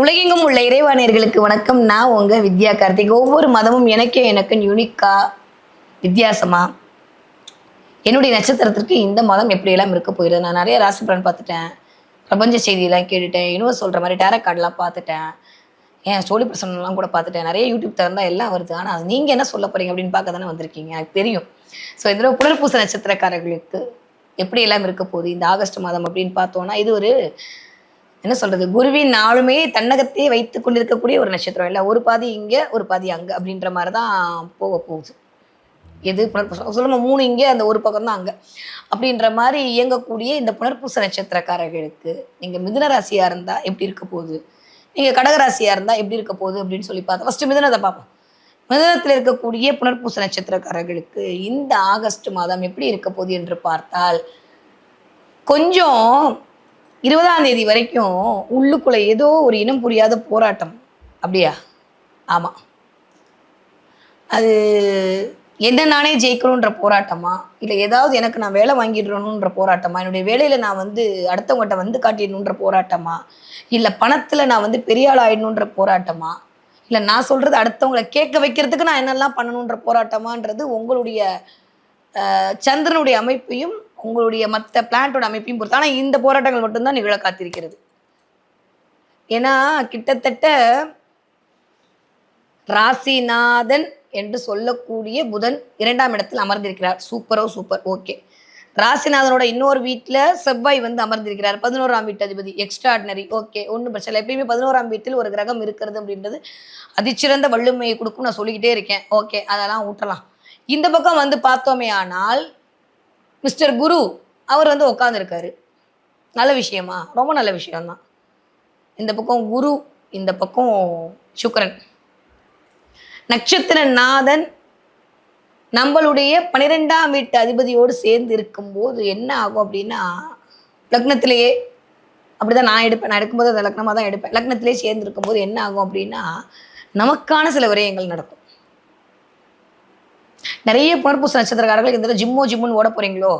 உலகெங்கும் உள்ள இறைவாணியர்களுக்கு வணக்கம். நான் உங்க வித்யா கார்த்திக். ஒவ்வொரு மதமும் எனக்கே எனக்கு யூனிக்கா வித்தியாசமா? என்னுடைய நட்சத்திரத்திற்கு இந்த மதம் எப்படியெல்லாம் இருக்க போயிடுது நான் நிறைய ராசி பலன் பார்த்துட்டேன். பிரபஞ்ச செய்தியெல்லாம் கேட்டுட்டேன். இன்னும் சொல்கிற மாதிரி டேரக் கார்டெலாம் பார்த்துட்டேன். ஏன் சோழி பிரசனம்லாம் கூட பார்த்துட்டேன். நிறைய யூடியூப் திறந்தா எல்லாம் வருது. ஆனால் அது நீங்கள் என்ன சொல்ல போறீங்க அப்படின்னு பார்க்க தானே வந்திருக்கீங்க. எனக்கு தெரியும். ஸோ இதில் புனர்பூச நட்சத்திரக்காரர்களுக்கு எப்படியெல்லாம் இருக்க போகுது? இந்த ஆகஸ்ட் மாதம் அப்படின்னு பார்த்தோன்னா இது ஒரு என்ன சொல்றது? குருவின் நாளுமே தன்னகத்தையே வைத்து கொண்டிருக்கக்கூடிய ஒரு நட்சத்திரம். இல்லை ஒரு பாதி இங்க ஒரு பாதி அங்க அப்படின்ற மாதிரி தான் போக போகுது. எது? புனர்பூசம் சொல்லுமா மூணு இங்கே அந்த ஒரு பக்கம் தான் அங்கே. அப்படின்ற மாதிரி இயங்கக்கூடிய இந்த புனர்பூச நட்சத்திரக்காரர்களுக்கு நீங்கள் மிதுன ராசியாக இருந்தால் எப்படி இருக்க போகுது? நீங்கள் கடகராசியாக இருந்தால் எப்படி இருக்க போகுது அப்படின்னு சொல்லி பார்த்தா ஃபஸ்ட்டு மிதுனத்தை பார்ப்போம். மிதுனத்தில் இருக்கக்கூடிய புனர்பூச நட்சத்திரக்காரர்களுக்கு இந்த ஆகஸ்ட் மாதம் எப்படி இருக்க போகுது என்று பார்த்தால் கொஞ்சம் இருபதாம் தேதி வரைக்கும் உள்ளுக்குள்ள ஏதோ ஒரு இனம் புரியாத போராட்டம். அப்படியா? ஆமாம் அது என்ன நானே ஜெயிக்கணுன்ற போராட்டமா? இல்லை ஏதாவது எனக்கு நான் வேலை வாங்கிடணுன்ற போராட்டமா? என்னுடைய வேலையில் நான் வந்து அடுத்தவங்ககிட்ட வந்து காட்டிடணுன்ற போராட்டமா? இல்லை பணத்தில் நான் வந்து பெரிய ஆள் ஆயிடணுன்ற போராட்டமா? இல்லை நான் சொல்கிறது அடுத்தவங்களை கேட்க வைக்கிறதுக்கு நான் என்னெல்லாம் பண்ணணுன்ற போராட்டமான்றது உங்களுடைய சந்திரனுடைய அமைப்பையும் உங்களுடைய மற்ற பிளான்ட்டோட அமைப்பையும் பொறுத்து. ஆனால் இந்த போராட்டங்கள் மட்டும்தான் நிகழ காத்திருக்கிறது. ஏன்னா கிட்டத்தட்ட ராசிநாதன் என்று சொல்லக்கூடிய புதன் இரண்டாம் இடத்தில் அமர்ந்திருக்கிறார். சூப்பரோ சூப்பர் ஓகே ராசிநாதனோட இன்னொரு வீட்டில் செவ்வாய் வந்து அமர்ந்திருக்கிறார். பதினோராம் வீட்டு அதிபதி. எக்ஸ்ட்ராடினரி ஓகே ஒன்றும் பிரச்சனை இல்லை. எப்பயுமே பதினோராம் வீட்டில் ஒரு கிரகம் இருக்கிறது அப்படின்றது அதிச்சிறந்த வள்ளுமையை கொடுக்கும் நான் சொல்லிக்கிட்டே இருக்கேன். ஓகே அதெல்லாம் ஊட்டலாம். இந்த பக்கம் வந்து பார்த்தோமே ஆனால் மிஸ்டர் குரு அவர் வந்து உட்காந்துருக்காரு நல்ல விஷயமா? ரொம்ப நல்ல விஷயம்தான். இந்த பக்கம் குரு இந்த பக்கம் சுக்கரன். நட்சத்திர நாதன் நம்மளுடைய பன்னிரெண்டாம் வீட்டு அதிபதியோடு சேர்ந்து இருக்கும்போது என்ன ஆகும் அப்படின்னா லக்னத்திலேயே அப்படிதான் நான் எடுப்பேன். நான் எடுக்கும்போது அந்த லக்னமாக தான் எடுப்பேன். லக்னத்திலே சேர்ந்து இருக்கும்போது என்ன ஆகும் அப்படின்னா நமக்கான சில விரயங்கள் நடக்கும். நிறைய புனர்பூச நட்சத்திரக்காரர்கள் இந்த ஜிம்மோ ஜிம்முன்னு ஓட போறீங்களோ?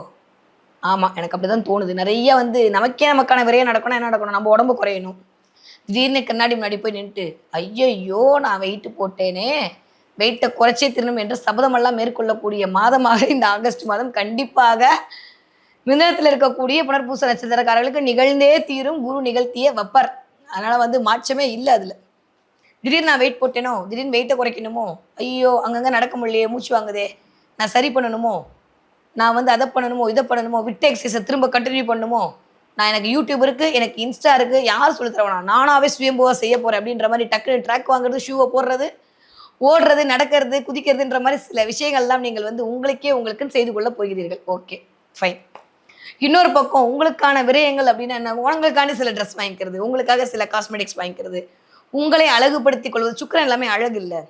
ஆமாம் எனக்கு அப்படிதான் தோணுது. நிறைய வந்து நமக்கே நமக்கான விரைய நடக்கணும் என்ன நடக்கணும்? நம்ம உடம்பு குறையணும். திடீர்னு கண்ணாடி முன்னாடி போய் நின்றுட்டு ஐயையோ நான் வெயிட் போட்டேனே. வெயிட்டை குறைச்சே திருணும் என்று சபதமெல்லாம் மேற்கொள்ளக்கூடிய மாதமாக இந்த ஆகஸ்ட் மாதம் கண்டிப்பாக மிதனத்தில் இருக்கக்கூடிய புனர்பூச நட்சத்திரக்காரர்களுக்கு நிகழ்ந்தே தீரும். குரு நிகழ்த்திய வப்பர். அதனால வந்து மாற்றமே இல்லை அதுல. திடீர்னு நான் வெயிட் போட்டேனோ திடீர்னு வெயிட்டை குறைக்கணுமோ ஐயோ அங்கங்கே நடக்க முடியலையே மூச்சு வாங்குதே நான் சரி பண்ணணுமோ நான் வந்து அதை பண்ணணுமோ இதை பண்ணணுமோ விட்ட எக்ஸசைஸை திரும்ப கண்டினியூ பண்ணணுமோ நான் எனக்கு யூடியூப் இருக்குது எனக்கு இன்ஸ்டா இருக்குது யார் சொல்லி தரவனா? நானாவே சுயம்புவா செய்ய போகிறேன் அப்படின்ற மாதிரி டக்குனு ட்ராக் வாங்குறது ஷூவை போடுறது ஓடுறது நடக்கிறது குதிக்கிறதுன்ற மாதிரி சில விஷயங்கள்லாம் நீங்கள் வந்து உங்களுக்கே உங்களுக்குன்னு செய்து கொள்ள போகிறீர்கள். ஓகே ஃபைன் இன்னொரு பக்கம் உங்களுக்கான விரயங்கள் அப்படின்னா என்ன? உங்களுக்காண்டி சில ட்ரெஸ் வாங்கிக்கிறது உங்களுக்காக சில காஸ்மெட்டிக்ஸ் வாங்கிக்கிறது உங்களை அழகுபடுத்திக் கொள்வது. சுக்கரன் எல்லாமே அழகு இல்லை.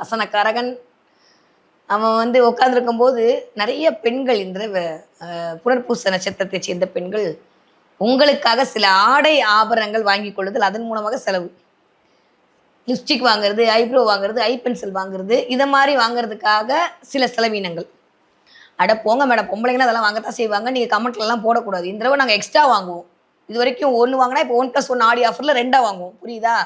ரசனக்காரகன். அவன் வந்து உட்காந்துருக்கும் போது நிறைய பெண்கள் இந்த புனர்பூச நட்சத்திரத்தை சேர்ந்த பெண்கள் உங்களுக்காக சில ஆடை ஆபரணங்கள் வாங்கி கொள்ளுதல் அதன் மூலமாக செலவு. லிப்ஸ்டிக் வாங்குறது ஐப்ரோ வாங்குறது ஐ பென்சில் வாங்குறது இதை மாதிரி வாங்குறதுக்காக சில செலவினங்கள். அட போங்க மேடம் பொம்பளைங்கன்னா அதெல்லாம் வாங்கத்தான் செய்வாங்க. நீங்கள் கமெண்ட்லலாம் போடக்கூடாது. இந்த தடவை நாங்கள் எக்ஸ்ட்ரா வாங்குவோம். இது வரைக்கும் ஒன்று வாங்கினா இப்போ ஒன் ப்ளஸ் ஒன் ஆடி ஆஃபரில் ரெண்டாக வாங்குவோம். புரியுதா?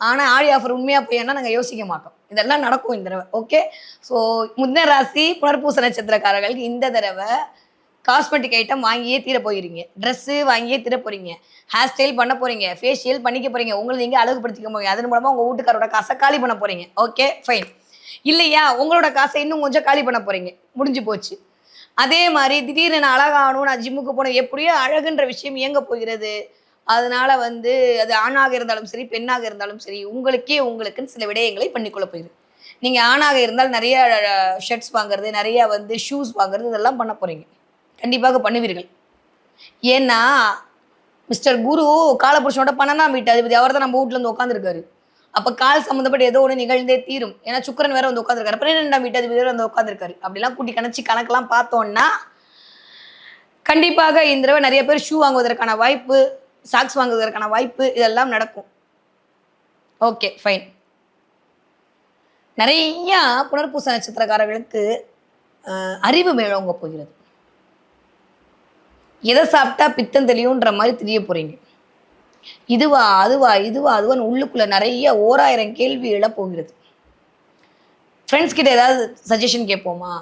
ஆனால் ஆடி ஆஃபர் உண்மையாக போய் நாங்கள் யோசிக்க மாட்டோம். இதெல்லாம் நடக்கும் இந்த தடவை. ஓகே ஸோ முன்ன ராசி புனர்பூச நட்சத்திரக்காரர்களுக்கு இந்த தடவை காஸ்மெட்டிக் ஐட்டம் வாங்கியே தீர போயிருங்க. ட்ரெஸ்ஸு வாங்கியே தீர போகிறீங்க ஹேர் ஸ்டைல் பண்ண போகிறீங்க ஃபேஷியல் பண்ணிக்க போகிறீங்க உங்களை நீங்கள் அழகுபடுத்திக்க போகிறீங்க அதன் மூலமாக உங்கள் வீட்டுக்காரோட காசை காலி பண்ண போகிறீங்க ஓகே ஃபைன் இல்லையா? உங்களோட காசை இன்னும் கொஞ்சம் காலி பண்ண போகிறீங்க முடிஞ்சு போச்சு. அதே மாதிரி திடீர்னு நான் அழகாகணும் நான் ஜிம்முக்கு போனேன். எப்படியோ அழகுன்ற விஷயம் இயங்க போகிறது. அதனால வந்து அது ஆணாக இருந்தாலும் சரி பெண்ணாக இருந்தாலும் சரி உங்களுக்கே உங்களுக்குன்னு சில விடயங்களை பண்ணிக்கொள்ள போயிரு. நீங்க ஆணாக இருந்தால் நிறைய ஷர்ட்ஸ் வாங்குறது நிறைய வந்து ஷூஸ் வாங்குறது இதெல்லாம் பண்ண போறீங்க. கண்டிப்பாக பண்ணுவீர்கள். ஏன்னா மிஸ்டர் குரு காலபுருஷனோட பன்னெண்டாம் வீட்டு அதிபதி அவர் தான் நம்ம வீட்டுல வந்து உட்காந்துருக்காரு அப்ப கால் சம்மந்தப்பட்ட ஏதோ ஒன்று நிகழ்ந்தே தீரும். ஏன்னா சுக்கரன் வேற வந்து உட்காந்துருக்காரு பன்னிரெண்டாம் வீட்டு அதிபதி வேற வந்து உட்காந்துருக்காரு அப்படிலாம் கூட்டி கணச்சு கணக்கெல்லாம் பார்த்தோம்னா கண்டிப்பாக இந்த தடவை நிறைய பேர் ஷூ வாங்குவதற்கான வாய்ப்பு சாக்ஸ் வாங்குவதற்கான வாய்ப்பு இதெல்லாம் நடக்கும். ஓகே ஃபைன் நிறைய புனர்பூச நட்சத்திரக்காரர்களுக்கு அறிவு மேலோங்க போகிறது. எதை சாப்பிட்டா பித்தம் தெளியுன்ற மாதிரி தெரிய போறீங்க. இதுவா அதுவா இதுவா அதுவான்னு உள்ளுக்குள்ள நிறைய ஓராயிரம் கேள்வி எழப்போகிறது ஃப்ரெண்ட்ஸ் கிட்ட ஏதாவது சஜஷன் கேட்போமா?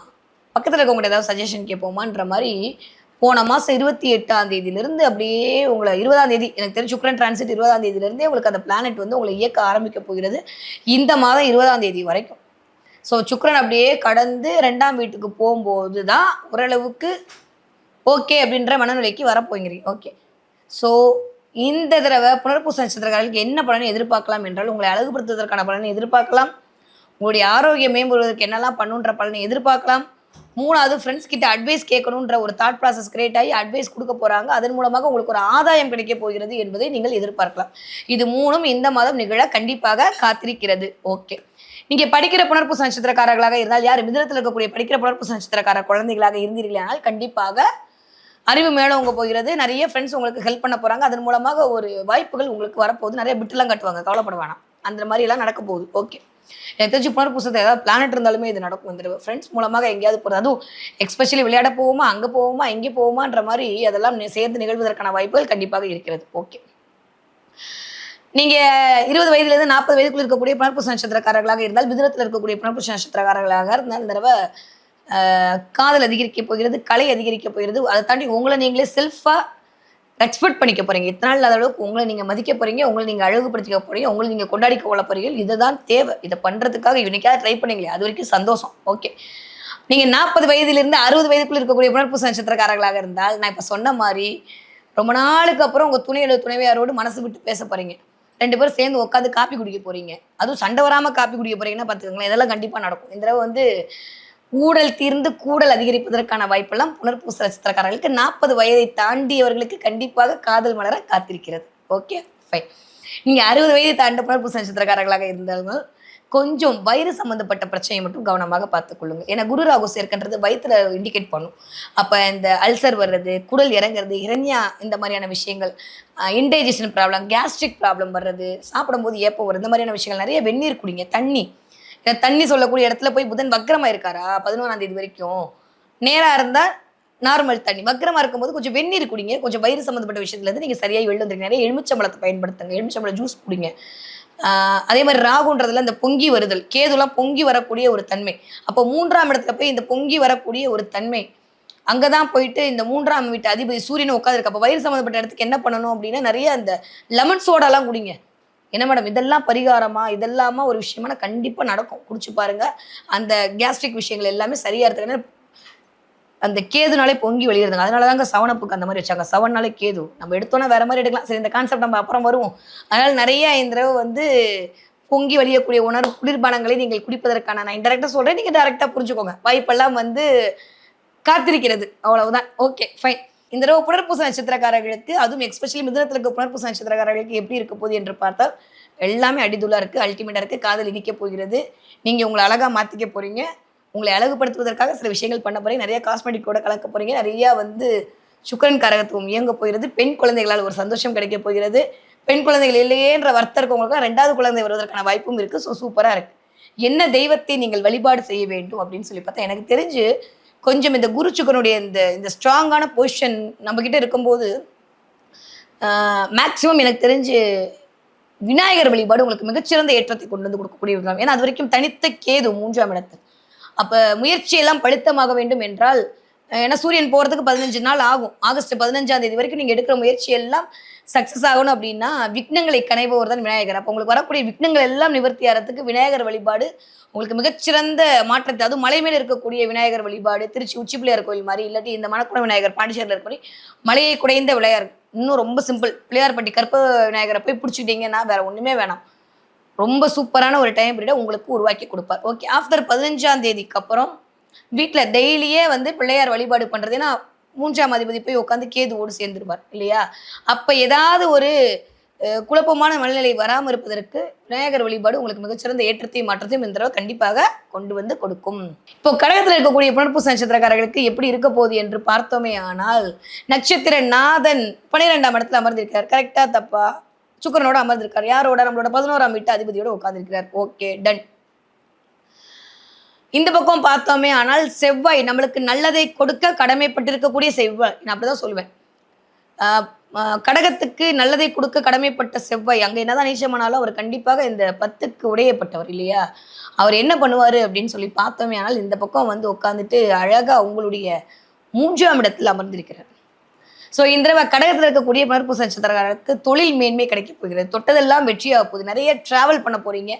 பக்கத்தில் இருக்கவங்ககிட்ட ஏதாவது சஜஷன் கேட்போமான்ற மாதிரி போன மாதம் இருபத்தி எட்டாம் தேதியிலிருந்து அப்படியே உங்களை இருபதாம் தேதி எனக்கு தெரிஞ்சு சுக்ரன் டிரான்சிட் இருபதாம் தேதியிலேருந்தே உங்களுக்கு அந்த பிளானட் வந்து உங்களை இயக்க ஆரம்பிக்க போகிறது இந்த மாதம் இருபதாம் தேதி வரைக்கும். ஸோ சுக்ரன் அப்படியே கடந்து ரெண்டாம் வீட்டுக்கு போகும்போது தான் ஓரளவுக்கு ஓகே அப்படின்ற மனநிலைக்கு வரப்போங்கிறீங்க ஓகே ஸோ இந்த தடவை புனர்பூச நட்சத்திரக்காரர்களுக்கு என்ன பலனை எதிர்பார்க்கலாம் என்றால் உங்களை அழகுபடுத்துவதற்கான பலனை எதிர்பார்க்கலாம். உங்களுடைய ஆரோக்கியம் மேம்படுவதற்கு என்னெல்லாம் பண்ணுன்ற பலனை எதிர்பார்க்கலாம். மூணாவது ஃப்ரெண்ட்ஸ் கிட்ட அட்வைஸ் கேட்கணுன்ற ஒரு தாட் ப்ராசஸ் கிரியேட் ஆகி அட்வைஸ் கொடுக்க போகிறாங்க அதன் மூலமாக உங்களுக்கு ஒரு ஆதாயம் கிடைக்க போகிறது என்பதை நீங்கள் எதிர்பார்க்கலாம். இது மூணும் இந்த மாதம் நிகழ கண்டிப்பாக காத்திருக்கிறது. ஓகே நீங்கள் படிக்கிற புனர்பூச நட்சத்திரக்காரர்களாக இருந்தால் யார் மிதனத்தில் இருக்கக்கூடிய படிக்கிற புனர்பூச நட்சத்திரக்கார குழந்தைகளாக இருந்தீர்களானால் கண்டிப்பாக அறிவு மேலோங்க போகிறது. நிறைய ஃப்ரெண்ட்ஸ் உங்களுக்கு ஹெல்ப் பண்ண போறாங்க. அதன் மூலமாக ஒரு வாய்ப்புகள் உங்களுக்கு வரப்போகுது. நிறைய பிட்டுலாம் கட்டுவாங்க. கவலைப்பட வேணாம். அந்த மாதிரி எல்லாம் நடக்க போகுது. ஓகே ஏதாச்சும் புனர் புனர்பூசத்தை ஏதாவது பிளானட் இருந்தாலுமே இது நடக்கும். இந்த ஃப்ரெண்ட்ஸ் மூலமாக எங்கேயாவது போகிறது அதுவும் எக்ஸ்பெஷலி விளையாட போவோமா அங்கே போவோமா இங்கே போவோமான்ற மாதிரி அதெல்லாம் சேர்ந்து நிகழ்வதற்கான வாய்ப்புகள் கண்டிப்பாக இருக்கிறது. ஓகே நீங்க இருபது வயதுலேருந்து நாற்பது வயதுக்குள்ள இருக்கக்கூடிய புனர்பூச நட்சத்திரக்காரர்களாக இருந்தால் மிதுனத்தில் இருக்கக்கூடிய புனர்பூச நட்சத்திரக்காரர்களாக இருந்தால் இந்த தடவை காதல் அதிகரிக்க போகிறது கலை அதிகரிக்க போகிறது அதை தாண்டி உங்களை நீங்களே செல்ஃபாக ரெஸ்பெக்ட் பண்ணிக்க போகிறீங்க இத்தனை நாள் அளவுக்கு உங்களை நீங்கள் மதிக்க போகிறீங்க உங்களை நீங்கள் அழகுபடுத்திக்க போகிறீங்க உங்களை நீங்கள் கொண்டாடிக்க கொள்ள போகிறீங்க இதுதான் தேவை. இதை பண்ணுறதுக்காக இன்னைக்காவது ட்ரை பண்ணீங்களே அது வரைக்கும் சந்தோஷம். ஓகே நீங்கள் நாற்பது வயதிலிருந்து அறுபது வயதுக்குள்ள இருக்கக்கூடிய புனர்பூச நட்சத்திரக்காரர்களாக இருந்தால் நான் இப்போ சொன்ன மாதிரி ரொம்ப நாளுக்கு அப்புறம் உங்கள் துணையோட துணைவியாரோடு மனசு விட்டு பேச போகிறீங்க ரெண்டு பேரும் சேர்ந்து உட்காந்து காப்பி குடிக்க போகிறீங்க அதுவும் சண்டை வராமல் காப்பி குடிக்க போகிறீங்கன்னா பார்த்துக்கோங்களேன் இதெல்லாம் கண்டிப்பாக நடக்கும். இந்த தடவை வந்து ஊழல் தீர்ந்து கூடல் அதிகரிப்பதற்கான வாய்ப்பெல்லாம் புனர்பூச நட்சத்திரக்காரர்களுக்கு நாற்பது வயதை தாண்டியவர்களுக்கு கண்டிப்பாக காதல் மலர காத்திருக்கிறது. ஓகே ஃபைன் நீங்கள் அறுபது வயதை தாண்ட புனர்பூச நட்சத்திரக்காரர்களாக இருந்தாலும் கொஞ்சம் வயிறு சம்மந்தப்பட்ட பிரச்சனையை மட்டும் கவனமாக பார்த்துக்கொள்ளுங்க ஏன்னா குரு ராகு சேர்க்கின்றது வயிற்றுல இண்டிகேட் பண்ணும். அப்போ இந்த அல்சர் வர்றது குடல் இறங்குறது இரண்யா இந்த மாதிரியான விஷயங்கள் இன்டைஜஷன் ப்ராப்ளம் கேஸ்ட்ரிக் ப்ராப்ளம் வர்றது சாப்பிடும்போது ஏப்பம் வரும் இந்த மாதிரியான விஷயங்கள் நிறைய வெந்நீர் குடிங்க தண்ணி. தண்ணி சொல்லக்கூடிய இடத்துல போய் புதன் வக்கரமா இருக்காரா? பதினோராம் தேதி வரைக்கும். நேரா இருந்தா நார்மல் தண்ணி. வக்கரமா இருக்கும்போது கொஞ்சம் வெந்நீர் குடிங்க. கொஞ்சம் வயிறு சம்மந்தப்பட்ட விஷயத்துல இருந்து நீங்க சரியாக வெளில வந்துருங்க நிறைய எலுமிச்சம்பழத்தை பயன்படுத்துங்க. எலுமிச்சம்பழம் ஜூஸ் குடிங்க. ஆஹ் அதே மாதிரி ராகுன்றதுல இந்த பொங்கி வருதல். கேதுலாம் பொங்கி வரக்கூடிய ஒரு தன்மை. அப்போ மூன்றாம் இடத்துல போய் இந்த பொங்கி வரக்கூடிய ஒரு தன்மை. அங்கதான் போயிட்டு இந்த மூன்றாம் வீட்டு அதிபதி சூரியன் உட்காந்துருக்கு அப்போ வயிறு சம்மந்தப்பட்ட இடத்துக்கு என்ன பண்ணணும் அப்படின்னா நிறைய அந்த லெமன் சோடாலாம் குடிங்க. என்ன மேடம் இதெல்லாம் பரிகாரமா? இதெல்லாமா ஒரு விஷயமா கண்டிப்பாக நடக்கும். குடிச்சு பாருங்க. அந்த கேஸ்ட்ரிக் விஷயங்கள் எல்லாமே சரியா இருக்கிறதுனால அந்த கேதுனாலே பொங்கி வெளியிருந்தாங்க அதனால தாங்க சவனப்புக்கு அந்த மாதிரி வச்சாங்க. சவன்னாலே கேது. நம்ம எடுத்தோன்னா வேற மாதிரி எடுக்கலாம். சரி இந்த கான்செப்ட் நம்ம அப்புறம் வருவோம். அதனால நிறைய இந்த தடவை வந்து பொங்கி வழியக்கூடிய உணர்வு குளிர்பானங்களை நீங்கள் குடிப்பதற்கான நான் இன்டெரக்டாக சொல்கிறேன் நீங்கள் டேரெக்டாக புரிஞ்சுக்கோங்க. வாய்ப்பெல்லாம் வந்து காத்திருக்கிறது. அவ்வளவுதான். ஓகே ஃபைன் இந்த தடவை புனர்பூச நட்சத்திரக்காரர்களுக்கு அதுவும் எக்ஸ்பெஷலி மிதனத்தில் இருக்க புனர்பூச நட்சத்திரக்காரர்களுக்கு எப்படி இருக்க போகுது என்று பார்த்தால் எல்லாமே அடிதுலா இருக்குது அல்டிமேட்டாக இருக்குது காதல் இனிக்க போகிறது. நீங்கள் உங்களை அழகாக மாற்றிக்க போகிறீங்க உங்களை அழகுபடுத்துவதற்காக சில விஷயங்கள் பண்ண போகிறீங்க நிறைய காஸ்மெட்டிக்கோட கலக்க போகிறீங்க நிறையா வந்து சுக்கரன் கரகத்துவம் இயங்க போகிறது. பெண் குழந்தைகளால் ஒரு சந்தோஷம் கிடைக்க போகிறது. பெண் குழந்தைகள் இல்லையேன்ற வருத்தம் இருக்கவங்களுக்கு ரெண்டாவது குழந்தை வருவதற்கான வாய்ப்பும் இருக்குது ஸோ சூப்பராக இருக்குது என்ன தெய்வத்தை நீங்கள் வழிபாடு செய்ய வேண்டும் அப்படின்னு சொல்லி பார்த்தா எனக்கு தெரிஞ்சு கொஞ்சம் இந்த குருச்சுக்கனுடைய இந்த இந்த ஸ்ட்ராங்கான பொசிஷன் நம்ம இருக்கும்போது மேக்சிமம் எனக்கு தெரிஞ்சு விநாயகர் வழிபாடு உங்களுக்கு மிகச்சிறந்த ஏற்றத்தை கொண்டு வந்து கொடுக்கக்கூடிய ஏன்னா அது வரைக்கும் தனித்த கேது மூன்றாம் இடத்தில். அப்போ முயற்சியெல்லாம் பழுத்தமாக வேண்டும் என்றால் ஏன்னா சூரியன் போகிறதுக்கு பதினஞ்சு நாள் ஆகும். ஆகஸ்ட் பதினஞ்சாம் தேதி வரைக்கும் நீங்கள் எடுக்கிற முயற்சி எல்லாம் சக்சஸ் ஆகணும் அப்படின்னா விக்னங்களை கனைபவர் தான் விநாயகர். அப்போ உங்களுக்கு வரக்கூடிய விக்னங்கள் எல்லாம் நிவர்த்தி ஆகிறதுக்கு விநாயகர் வழிபாடு உங்களுக்கு மிகச்சிறந்த மாற்றத்தை அதுவும் மலை மேலே இருக்கக்கூடிய விநாயகர் வழிபாடு திருச்சி உச்சி பிள்ளையார் கோயில் மாதிரி இல்லாட்டி இந்த மணக்குள விநாயகர் பாண்டிச்சேரியில் இருக்க மாதிரி மலையை குடைந்த விளையார். இன்னும் ரொம்ப சிம்பிள் பிள்ளையார்பட்டி கற்ப விநாயகரை போய் பிடிச்சிட்டிங்கன்னா வேற ஒன்றுமே வேணாம். ரொம்ப சூப்பரான ஒரு டைம் பீரியடை உங்களுக்கு உருவாக்கி கொடுப்பார். ஓகே ஆஃப்டர் பதினஞ்சாம் தேதிக்கு அப்புறம் வீட்டில் டெய்லியே வந்து பிள்ளையார் வழிபாடு பண்ணுறதுன்னா ஏன்னா மூன்றாம் அதிபதி போய் உட்காந்து கேதுவோடு சேர்ந்துருவார் இல்லையா? அப்போ ஏதாவது ஒரு குழப்பமான மனநிலை வராமல் இருப்பதற்கு விநாயகர் வழிபாடு உங்களுக்கு மிகச்சிறந்த ஏற்றத்தையும் மாற்றத்தையும் இந்த தடவை கண்டிப்பாக கொண்டு வந்து கொடுக்கும். இப்போ கடகத்தில் இருக்கக்கூடிய புனர்பூச நட்சத்திரக்காரர்களுக்கு எப்படி இருக்க போகுது என்று பார்த்தோமே ஆனால் நட்சத்திர நாதன் பன்னிரெண்டாம் இடத்துல அமர்ந்திருக்கார் கரெக்டா தப்பா? சுக்கரனோட அமர்ந்திருக்கார். யாரோட? நம்மளோட பதினோராம் வீட்டு அதிபதியோட உட்காந்துருக்கிறார் ஓகே டன் இந்த பக்கம் பார்த்தோமே ஆனால் செவ்வாய் நம்மளுக்கு நல்லதை கொடுக்க கடமைப்பட்டிருக்கக்கூடிய செவ்வாய். நான் அப்படிதான் சொல்லுவேன். கடகத்துக்கு நல்லதை கொடுக்க கடமைப்பட்ட செவ்வாய். அங்க என்னதான் நீச்சமானாலும் அவர் கண்டிப்பாக இந்த பத்துக்கு உடையப்பட்டவர் இல்லையா? அவர் என்ன பண்ணுவாரு அப்படின்னு சொல்லி பார்த்தோமே ஆனால் இந்த பக்கம் வந்து உட்காந்துட்டு அழகா உங்களுடைய மூன்றாம் இடத்தில் அமர்ந்திருக்கிறார். ஸோ இந்த தடவை கடகத்தில் இருக்கக்கூடிய புனர்பூச நட்சத்திரக்காரருக்கு தொழில் மேன்மை கிடைக்க போகிறது. தொட்டதெல்லாம் வெற்றியாக போகுது. நிறைய டிராவல் பண்ண போறீங்க.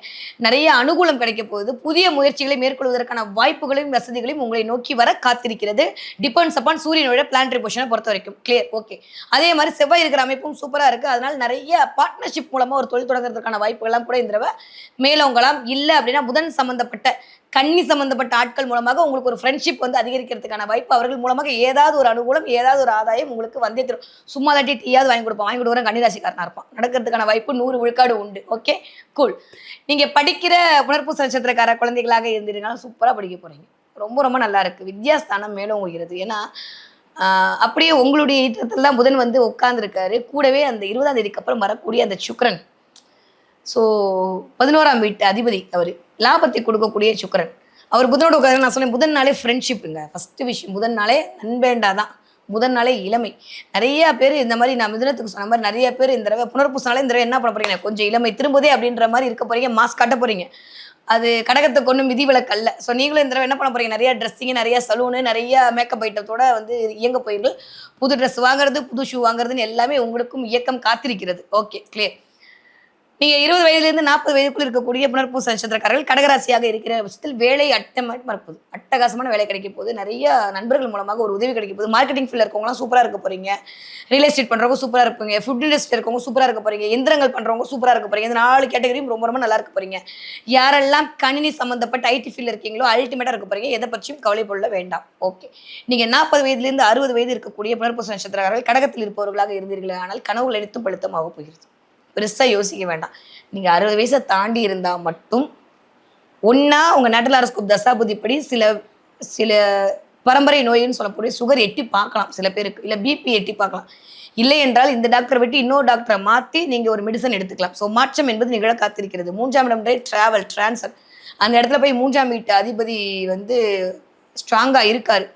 நிறைய அனுகூலம் கிடைக்க போகுது. புதிய முயற்சிகளை மேற்கொள்வதற்கான வாய்ப்புகளையும் வசதிகளையும் உங்களை நோக்கி வர காத்திருக்கிறது. டிபெண்ட்ஸ் அப்பான் சூரியனோட பிளான்டரி பொசிஷனை பொறுத்த வரைக்கும். கிளியர் ஓகே அதே மாதிரி செவ்வாய் இருக்கிற அமைப்பும் சூப்பராக இருக்கு. அதனால நிறைய பார்ட்னர்ஷிப் மூலமாக ஒரு தொழில் தொடங்குறதுக்கான வாய்ப்புகள்லாம் கூட இந்த தடவை மேலோங்கலாம். இல்லை அப்படின்னா புதன் சம்பந்தப்பட்ட கன்னி சம்பந்தப்பட்ட ஆட்கள் மூலமாக உங்களுக்கு ஒரு ஃப்ரெண்ட்ஷிப் வந்து அதிகரிக்கிறதுக்கான வாய்ப்பு அவர்கள் மூலமாக ஏதாவது ஒரு அனுகூலம் ஏதாவது ஒரு ஆதாயம் உங்களுக்கு வந்தே தரும். சும்மா தட்டி டீயாவது வாங்கி கொடுப்பான் வாங்கி கொடுக்குற கன்னிராசிக்காரனா இருப்பான். நடக்கிறதுக்கான வாய்ப்பு நூறு விழுக்காடு உண்டு. ஓகே கூல் நீங்க படிக்கிற புனர்பூச நட்சத்திரக்கார குழந்தைகளாக இருந்திருந்தாலும் சூப்பராக படிக்க போறீங்க. ரொம்ப ரொம்ப நல்லா இருக்கு. வித்யாஸ்தானம் மேலும் உயருது. ஏன்னா அப்படியே உங்களுடைய ஈட்டத்தில் தான் புதன் வந்து உட்கார்ந்துருக்காரு. கூடவே அந்த இருபதாம் தேதிக்கு அப்புறம் வரக்கூடிய அந்த சுக்ரன் ஸோ பதினோராம் வீட்டு அதிபதி அவர். லாபத்தை கொடுக்கக்கூடிய சுக்கரன். அவர் புதனோட உட்காந்து நான் சொன்னேன் புதன் நாளே ஃப்ரெண்ட்ஷிப்புங்க ஃபஸ்ட்டு விஷயம் புதன் நாளே நண்பேண்டா தான் முதன் நாளே இளமை. நிறையா பேர் இந்த மாதிரி நான் மிதனத்துக்கு சொன்ன மாதிரி நிறைய பேர் இந்த தடவை புனர்பூச நாளே இந்த தடவை என்ன பண்ண போறீங்க? கொஞ்சம் இளமை. திரும்புதே அப்படின்ற மாதிரி இருக்க போறீங்க. மாஸ்க் காட்ட போறீங்க. அது கடகத்தை கொண்டு மிதி விளக்கல்ல ஸோ நீங்களும் இந்த தடவை என்ன பண்ண போறீங்க? நிறைய ட்ரெஸ்ஸிங்கு நிறைய சலூனு நிறைய மேக்கப் ஐட்டத்தோட வந்து இயங்க போயிருங்கள் புது ட்ரெஸ் வாங்குறது புது ஷூ வாங்குறதுன்னு எல்லாமே உங்களுக்கும் இயக்கம் காத்திருக்கிறது. ஓகே கிளியர் நீங்க இருபது வயதுலேருந்து நாற்பது வயதுக்குள்ள இருக்கக்கூடிய புனர்பூச நட்சத்திரக்காரர்கள் கடகராசியாக இருக்கிற பட்சத்தில் வேலை அட்டமாக மறப்போது அட்டகாசமான வேலை கிடைக்க போகுது. நிறைய நண்பர்கள் மூலமாக ஒரு உதவி கிடைக்க போகுது. மார்க்கெட்டிங் ஃபீல்டில் இருக்கவங்களாம் சூப்பராக இருக்க போறீங்க. ரியல் எஸ்டேட் பண்றவங்க சூப்பராக இருப்பீங்க. ஃபுட் இண்டஸ்ட்ரி இருக்கவங்க சூப்பராக இருக்க போறீங்க. எந்திரங்கள் பண்றவங்க சூப்பராக இருக்க போறீங்க. இந்த நாலு கேட்டகரியும் ரொம்ப ரொம்ப நல்லா இருக்க போறீங்க. யாரெல்லாம் கணினி சம்பந்தப்பட்ட ஐடி ஃபீல்டில் இருக்கீங்களோ அல்டிமேட்டாக இருக்க போறீங்க. எதை பற்றியும் கவலைப்பட வேண்டாம். ஓகே நீங்க நாற்பது வயதுலேருந்து அறுபது வயது இருக்கக்கூடிய புனர்பூச நட்சத்திரக்காரர்கள் கடகத்தில் இருப்பவர்களாக இருந்தீர்களே ஆனால் கனவுகள் அனைத்தும் பழுத்தமாக போகிறது. பெருசாக யோசிக்க வேண்டாம். நீங்கள் அறுபது வயசை தாண்டி இருந்தால் மட்டும் ஒன்றா உங்கள் நாட்டில் அரசு தசாபுதிப்படி சில சில பரம்பரை நோயின்னு சொல்லக்கூடிய சுகர் எட்டி பார்க்கலாம் சில பேருக்கு. இல்லை பிபி எட்டி பார்க்கலாம். இல்லை என்றால் இந்த டாக்டரை விட்டு இன்னொரு டாக்டரை மாற்றி நீங்கள் ஒரு மெடிசன் எடுத்துக்கலாம். ஸோ மாற்றம் என்பது நிகழ காத்திருக்கிறது. மூன்றாம் இடம் டிராவல் டிரான்ஸ்ஃபர் அந்த இடத்துல போய் மூன்றாம் வீட்டு அதிபதி வந்து ஸ்ட்ராங்காக இருக்காரு.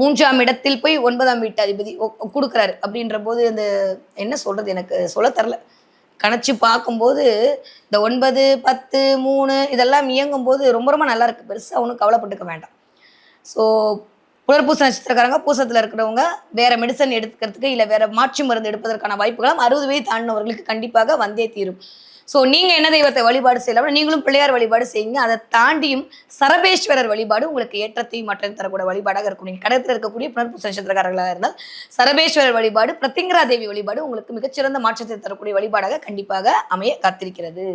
மூன்றாம் இடத்தில் போய் ஒன்பதாம் வீட்டு அதிபதி கொடுக்குறாரு. அப்படின்ற போது அந்த என்ன சொல்றது எனக்கு சொல்ல தரல. கணச்சு பார்க்கும்போது இந்த ஒன்பது பத்து மூணு இதெல்லாம் இயங்கும் போது ரொம்ப ரொம்ப நல்லா இருக்கு. பெருசாக ஒன்றும் கவலைப்பட்டுக்க வேண்டாம். ஸோ புலர்பூச நட்சத்திரக்காரங்க பூசத்தில் இருக்கிறவங்க வேற மெடிசன் எடுத்துக்கிறதுக்கு இல்லை வேற மாற்று மருந்து எடுப்பதற்கான வாய்ப்புகளும் அறுபது வயது தாண்டினவர்களுக்கு கண்டிப்பாக வந்தே தீரும். ஸோ நீங்கள் என்ன தெய்வத்தை வழிபாடு செய்யலாம் நீங்களும் பிள்ளையார் வழிபாடு செய்யுங்க. அதை தாண்டியும் சரபேஸ்வரர் வழிபாடு உங்களுக்கு ஏற்றத்தையும் மாற்றம் தரக்கூடிய வழிபாடாக இருக்கும். நீங்கள் கடத்தில் இருக்கக்கூடிய புனர்பூச நட்சத்திரக்காரர்களாக இருந்தால் சரபேஸ்வரர் வழிபாடு பிரத்திங்கரா தேவி வழிபாடு உங்களுக்கு மிகச்சிறந்த மாற்றத்தை தரக்கூடிய வழிபாடாக கண்டிப்பாக அமைய காத்திருக்கிறது.